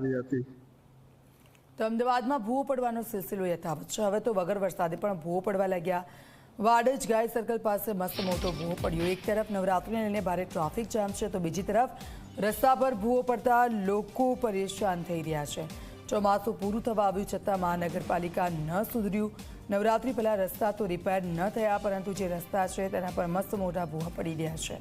આવી હતી. તો અમદાવાદમાં ભૂવો પડવાનો સિલસિલો યથાવત છે. હવે તો વગર વરસાદે પણ ભૂવો પડવા લાગ્યા. વાડજ ગાય સર્કલ પાસે મસ્ત મોટો ભૂવો પડ્યો. એક તરફ નવરાત્રીને લઈને ભારે ટ્રાફિક જામ છે તો બીજી તરફ રસ્તા પર ભૂવો પડતા લોકો પરેશાન થઈ રહ્યા છે. ચોમાસું પૂરું થવા આવ્યું છતાં મહાનગરપાલિકા ન સુધર્યું. નવરાત્રી પહેલા રસ્તા તો રિપેર ન થયા પરંતુ જે રસ્તા છે તેના પર મસ્ત મોટા ભૂવા પડી રહ્યા છે.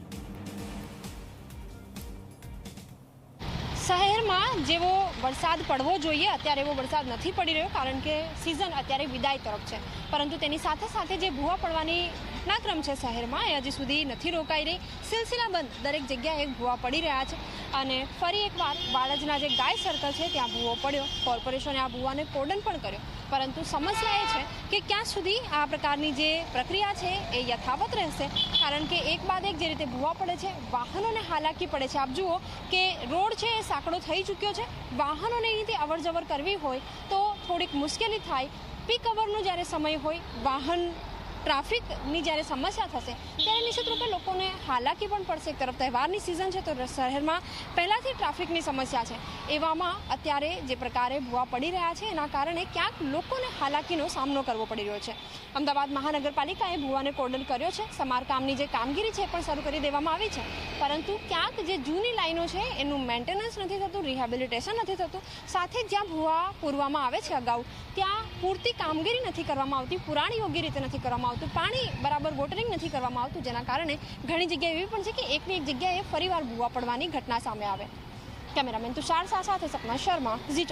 શહેરમાં જેવો વરસાદ પડવો જોઈએ, અત્યારે એવો વરસાદ નથી પડી રહ્યો, કારણ કે સિઝન અત્યારે વિદાય તરફ છે. પરંતુ તેની સાથે સાથે જે ભૂવા પડવાની ઘટનાક્રમ છે શહેરમાં. એ હજી સુધી નથી રોકાઈ રહી. સિલસિલાબંધ દરેક જગ્યાએ ભૂવા પડી રહ્યા છે. અને ફરી એકવાર બાળજના જે ગાય સર્કલ છે, ત્યાં ભૂવો પડ્યો. કોર્પોરેશને આ ભૂવાને કોર્ડન પણ કર્યો. પરંતુ સમસ્યા એ છે કે ક્યાં સુધી આ પ્રકારની જે પ્રક્રિયા છે એ યથાવત રહેશે. કારણ કે એક બાદ એક જે રીતે ભૂવા પડે છે, વાહનોને હાલાકી પડે છે. આપ જુઓ કે રોડ છે એ સાંકડો થઈ ચૂક્યો છે. વાહનોને રીતે અવર જવર કરવી હોય તો થોડીક મુશ્કેલી થાય. પીક અવરનો જ્યારે સમય હોય, વાહન ટ્રાફિકની જ્યારે સમસ્યા થશે, ત્યારે નિશ્ચિત રૂપે લોકોને હાલાકી પણ પડશે. એક તરફ તહેવારની સિઝન છે, તો શહેરમાં પહેલાંથી ટ્રાફિકની સમસ્યા છે. એવામાં અત્યારે જે પ્રકારે ભૂવા પડી રહ્યા છે, એના કારણે ક્યાંક લોકોને હાલાકીનો સામનો કરવો પડી રહ્યો છે. અમદાવાદ મહાનગરપાલિકાએ ભૂવાને કોર્ડન કર્યો છે. સમારકામની જે કામગીરી છે, એ પણ શરૂ કરી દેવામાં આવી છે. પરંતુ ક્યાંક જે જૂની લાઈનો છે, એનું મેન્ટેનન્સ નથી થતું રિહેબિલિટેશન નથી થતું. સાથે જ્યાં ભૂવા પૂરવામાં આવે છે અગાઉ, ત્યાં પૂરતી કામગીરી નથી કરવામાં આવતી, પુરાણી યોગ્ય રીતે નથી કરવામાં આવતું. પાણી બરાબર વોટરિંગ નથી કરવામાં આવતું જેના કારણે ઘણી જગ્યાએ એવી પણ છે કે એકની એક જગ્યાએ ફરીવાર ભૂવા પડવાની ઘટના સામે આવે. કેમેરામેન તુષાર શાહ સાથે સપના શર્મા, ઝી